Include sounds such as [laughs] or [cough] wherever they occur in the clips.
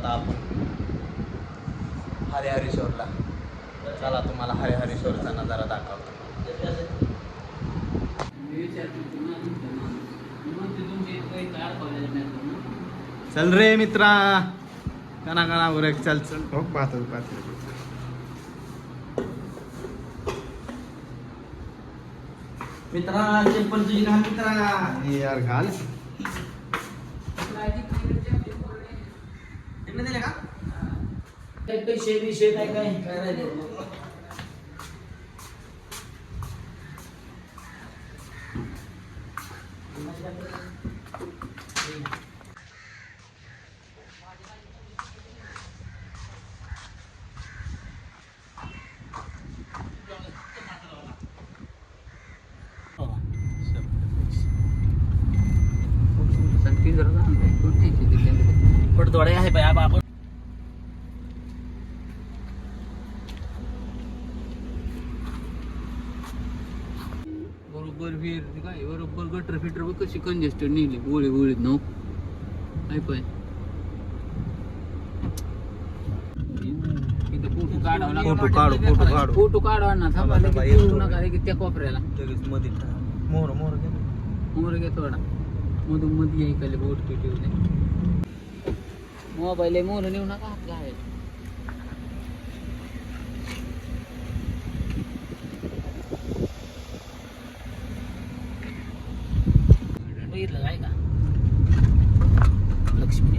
आता आपण. हरिहरेश्वरला. चला तुम्हाला हरिहरेश्वरचा नजारा दाखवतो. चल रे मित्रा. कना कना उरक चल चल. हो पाहतो पाहतो. मित्रा चप्पल तुझी घाल मित्रा. यार घाल [laughs] तिकडे दिले का पैसे बिशे काय काय काय राहिले पण थोडे आहे बाय आपण बरोबर विहीर ते काय बरोबर गटर फिटर बघ कशी कंजेस्टेड निघली गोळी गोळीत नऊ काय पाय फोटो काढावा लागला. फोटो काढू, फोटो काढू. फोटो काढवा ना थांबा लगेच येऊ. नका लगेच त्या कोपऱ्याला. लगेच मध्ये मोर मोर घे मोर घे थोडा. मधून मध्ये खाली बोट ठेवले मोबाईल मोर नेऊ नका हात बघितलं काय का लक्ष्मी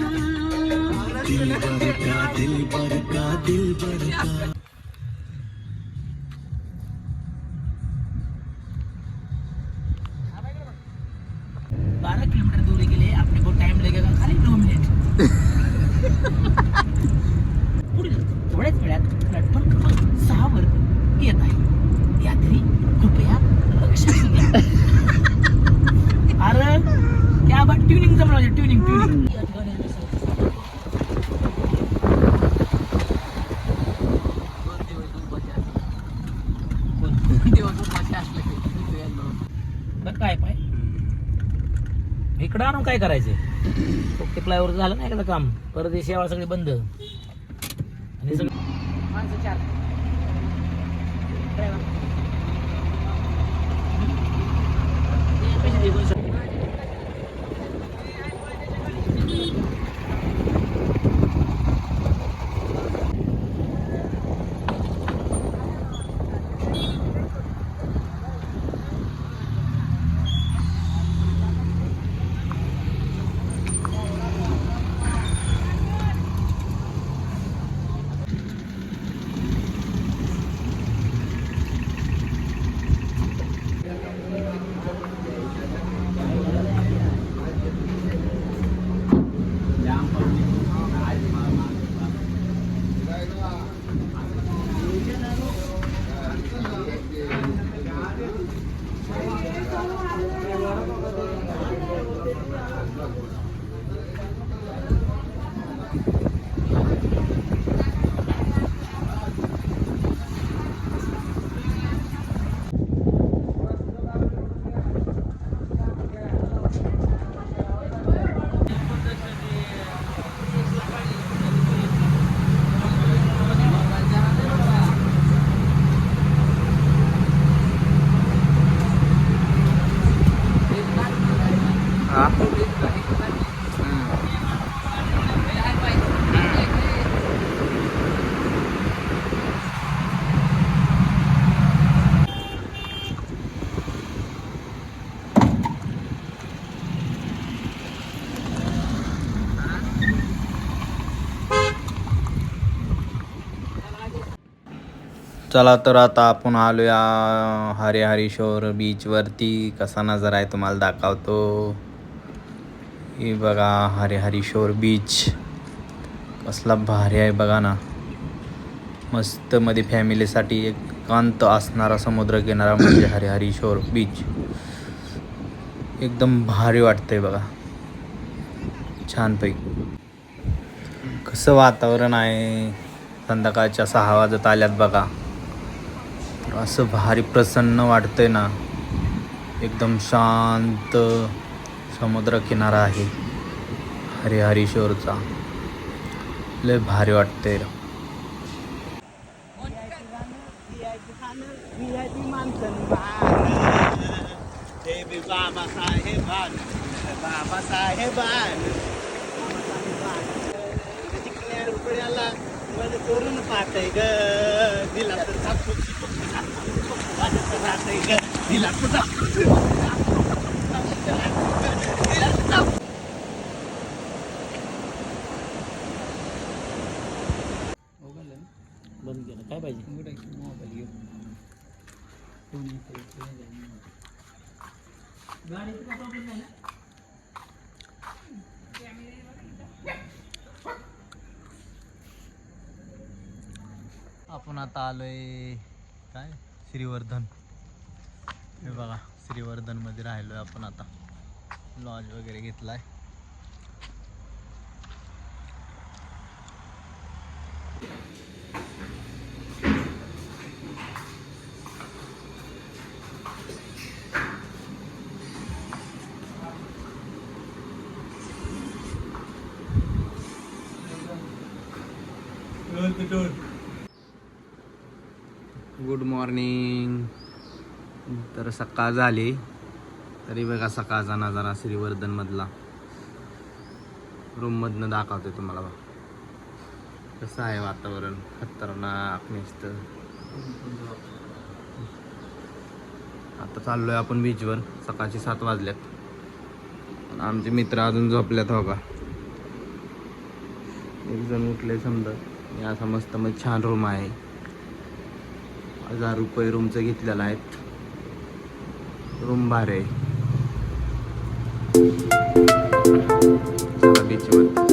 बरका दिल बरका दिल बरका बारह किलोमीटर दूरी के लिए अपने को काय करायचे फक्त फ्लायओव्हर झालं नाही का काम. परत सेवा सगळी बंद. आणि सगळं माणसं चार. चला तर आता आपण आलो या हरे बीचवरती कसा नजर आहे तुम्हाला दाखवतो. हे बघा हरे बीच कसला भारी आहे बघा ना. मस्त मध्ये फॅमिलीसाठी एकांत असणारा समुद्रकिनारा म्हणजे [coughs] हरे बीच एकदम भारी वाटतंय बघा. छानपैकी. कसं वातावरण आहे? संध्याकाळच्या सहा वाजत आल्यात बघा. असं भारी प्रसन्न वाटतंय ना. एकदम शांत समुद्र किनारा आहे. हरे लय भारी वाटतंय बाबा करून पाहतय ग. दिला तर ग. दिला तर बंद केलं. काय पाहिजे? मोबाईल घेऊ. गाडीचं नाही ना? आपण आता आलोय काय? श्रीवर्धन. हे बघा श्रीवर्धनमध्ये राहिलोय आपण आता. लॉज वगैरे घेतलाय. आहे मॉर्निंग तर सकाळ झाली. तरी बघा सकाळचा नजारा श्रीवर्धनमधला. रूममधनं दाखवते तुम्हाला बघा. कसं आहे वातावरण? खतरनाक नुसतं आता चाललोय आपण बीचवर सकाळचे सात वाजल्यात. आमचे मित्र अजून झोपल्यात हो का एक जण उठले समजा. मी असा मस्त मग छान रूम आहे. हजार रुपये रूमचं घेतलेलं आहेत. रूम भारी आहे चला बीचवर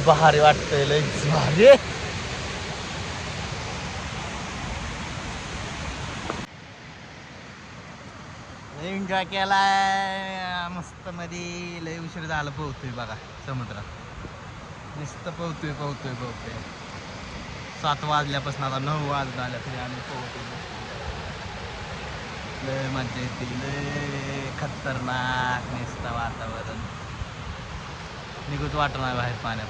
लयच भारी वाटतंय लयच भारी एन्जॉय केलाय. मस्त मध्ये लय उशीर झालं पोहतोय बघा समुद्रात नुसतं पोहतोय पोहतोय पोहतोय सात वाजल्यापासून आता नऊ वाजत आल्या तरी आम्ही पोहतोय लय मजा येते लय खतरनाक नुसतं वातावरण. निघूच वाटणार बाहेर पाण्यात.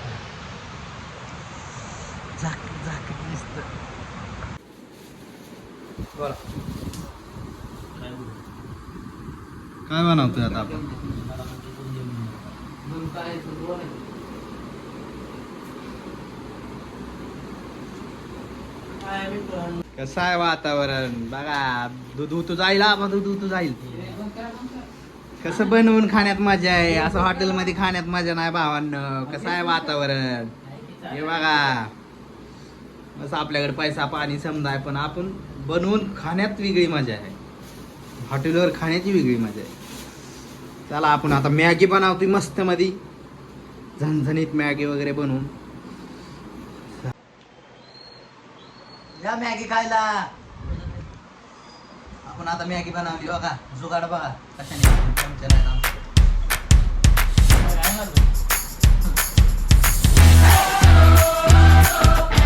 झाक झाक बोला. काय बनवतोय आता आपण? कसं आहे वातावरण? बघा दूध उतू जाईल आपण दूध उतू जाईल. कसं बनवून खाण्यात मजा आहे? असं हॉटेलमध्ये खाण्यात मजा नाही भावांनो. कसं आहे वातावरण? हे बघा. असं आपल्याकडे पैसा पाणी समजा आहे पण आपण बनवून खाण्यात वेगळी मजा आहे. हॉटेलवर खाण्याची वेगळी मजा आहे. चला आपण आता मॅगी बनवतोय मस्त मध्ये झणझणीत मॅगी वगैरे बनवून. या मॅगी खायला. आपण आता मॅगी बनवली बघा. जुगाड बघा कशाने. चमचा नाही [laughs]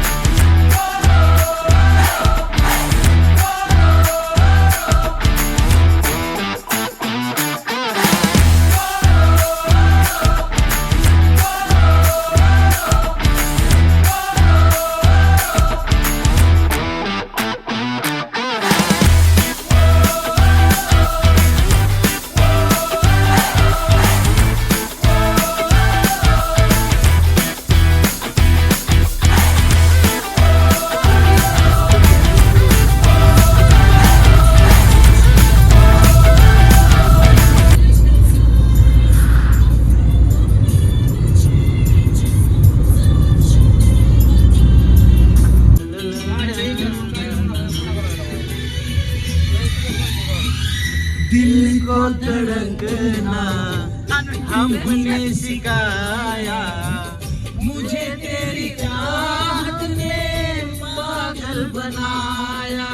पागल बनाया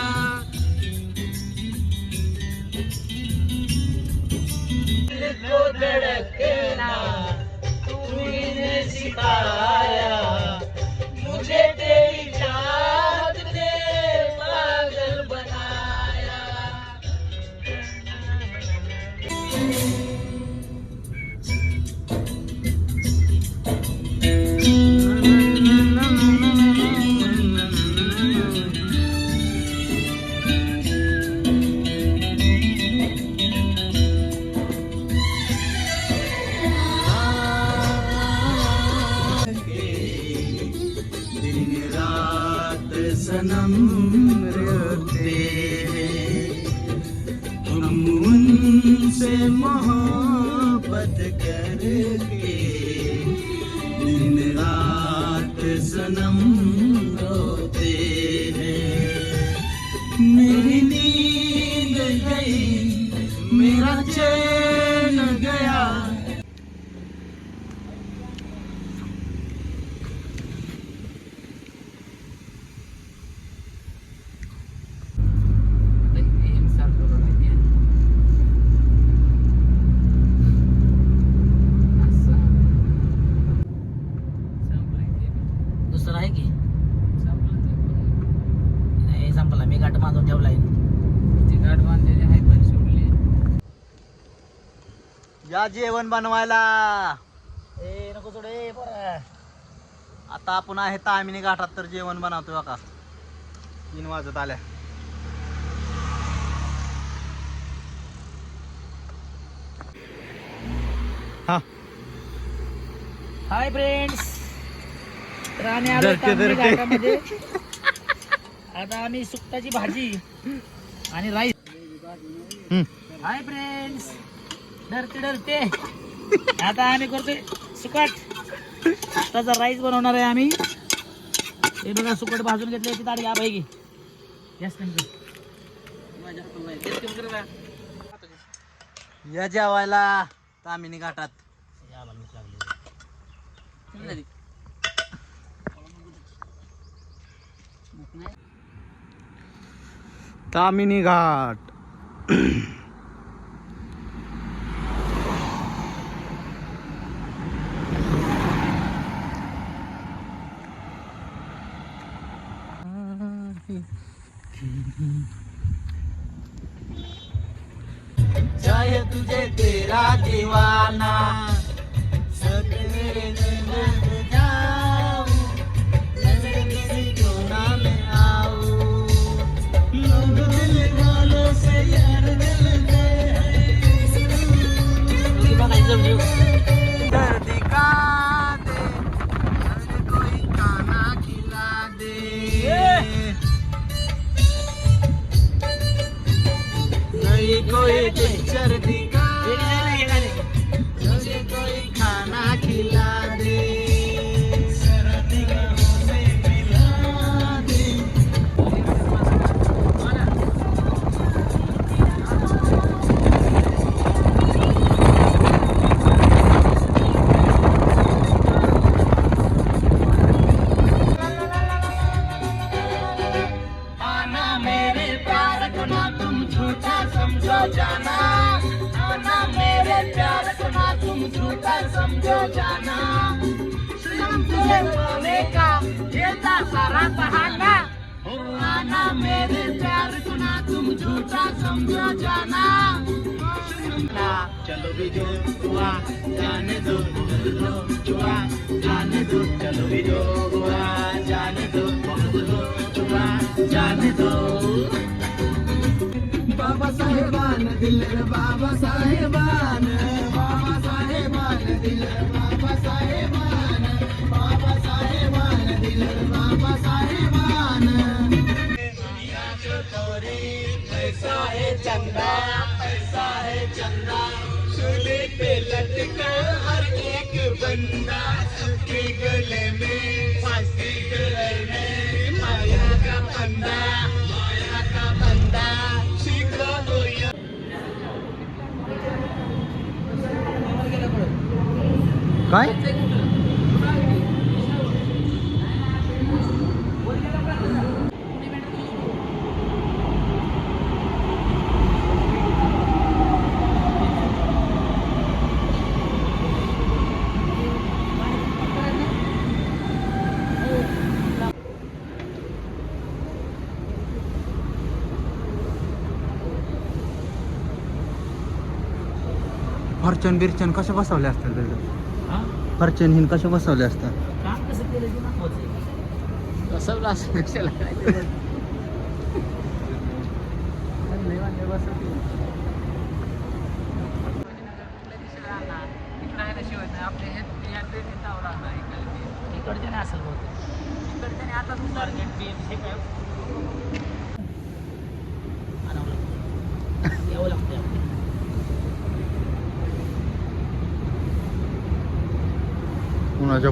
दिल को धड़कना तूने सिखाया। சரணம் या जेवण बनवायला. ए नको पोरा. आता आपण आहे तामिनी घाटात तर जेवण बनवतोय बघा. तीन वाजत आल्या. हा. हाय फ्रेंड्स तर आम्ही आलो धरते, तांबडी धरते. घाटामध्ये. आता आम्ही सुकटाची भाजी आणि राईस. हाय फ्रेंड्स डरते डरते. आता आम्ही करतोय सुकट. त्याचा राईस बनवणार आहे आम्ही हे बघा सुकट भाजून घेतले ती गॅस केलं तर काय? या जेवायला तामिनी घाटात. तामिनी घाट. जय तुझे तेरा दीवाना। कोई पिक्चर दिखा समझो जाना ना चलो भी जो हुआ जाने दो बोलो जुआ जाने दो चलो भी जो हुआ जाने दो जाने दो बाबा साहेबान दिल बाबा साहेबान बाबा साहेबान दिल चंदा पैसा है चंदा। सूली पे लटका हर एक बंदा। सबके गले में फांसी गले में माया का बंदा माया का बंदा सीखा हो या काय? फॉर्च्युन बिरचन कशा बसवल्या असतात त्याच्यात? फॉर्च्युन हिन कशा बसवल्या असतात काम कसं केलं ते महत्वाचं आहे. बसवलं असं कशाला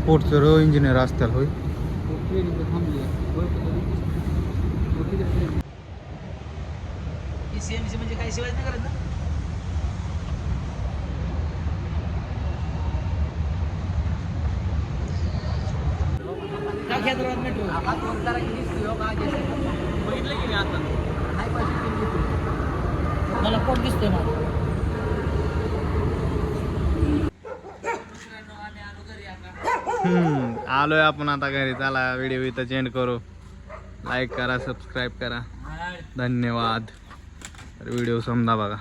स्पोर्टचं र रो इंजिनियर असतात होय आहे. म्हणजे काय शिवाय नाही करत ना काय खेळत राहत मेट्रो हा दोन तारा किती दिसतोय हो का? जैसे. बघितलं की मी आता हाय पाशी किती दिसतोय. मला कोण दिसतोय माझं हम्म, आलोय आपण आता घरी. चला व्हिडिओ इथं चेंड करू. लाईक करा सबस्क्राईब करा. धन्यवाद. व्हिडिओ समजा बघा.